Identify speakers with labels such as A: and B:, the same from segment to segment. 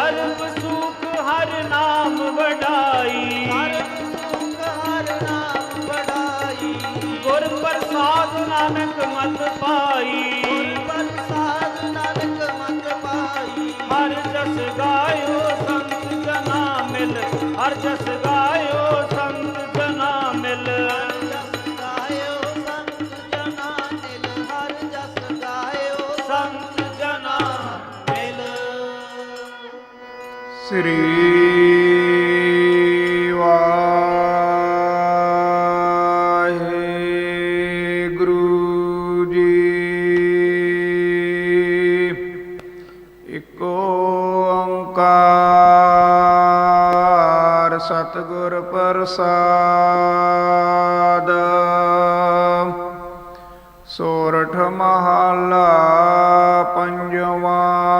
A: ਸਰਬ ਸੁਖ ਹਰ ਨਾਮ ਵਡਾਈ।
B: ਹਰ ਸੁਖ ਹਰ ਨਾਮ ਬੜਾਈ
A: ਗੁਰ ਪ੍ਰਸਾਦ ਨਾਨਕ ਮਤ ਪਾਈ।
B: ਪ੍ਰਸਾਦ ਨਾਨਕ ਮਤ ਪਾਈ।
A: ਹਰ ਜਸ ਗਾਇਓ ਸੰਤ ਜਨਾ ਮਿਲ ਹਰ ਜਸ
C: ਸ੍ਰੀ ਵਾਹਿਗੁਰੂ ਜੀ। ਇਕ ਓੰਕਾਰ ਸਤਿਗੁਰ ਪ੍ਰਸਾਦ। ਸੋਰਠ ਮਹਲਾ ਪੰਜਵਾਂ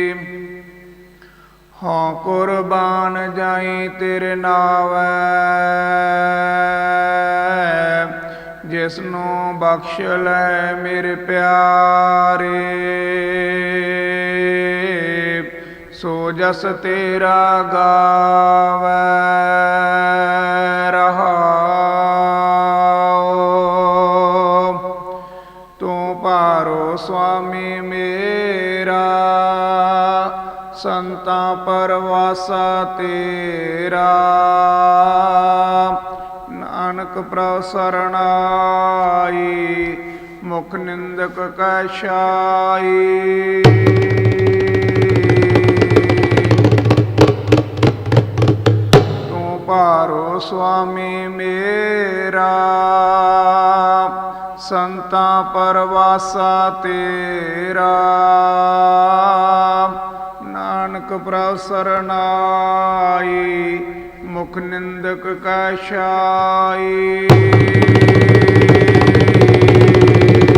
C: ਹਾਂ ਕੁਰਬਾਨ ਜਾਈ ਤੇਰੇ ਨਾਵੈ। ਜਿਸ ਨੂੰ ਬਖਸ਼ ਲੈ ਮੇਰੇ ਪਿਆਰੇ। ਸੋ ਜਸ ਤੇਰਾ ਗਾਵੈ ਰਹਾਉ ਤੂੰ ਪਾਰੋ ਸੁਆਮੀ ਮੇਰਾ ਸੰਤਾਂ ਪਰਵਾਸਾ ਤੇਰਾ। ਨਾਨਕ ਪ੍ਰਭ ਸਰਣਾਈ ਮੁਖ ਨਿੰਦਕ ਕੈ ਛਾਈ। ਤੂੰ ਭਾਰੋ ਸੁਆਮੀ ਮੇਰਾ। ਸੰਤਾਂ ਪਰਵਾਸਾ ਤੇਰਾ। ਨਾਨਕ ਪ੍ਰਭ ਸਰਣਾਈ ਮੁਖ ਨਿੰਦਕ ਕੈ ਛਾਈ।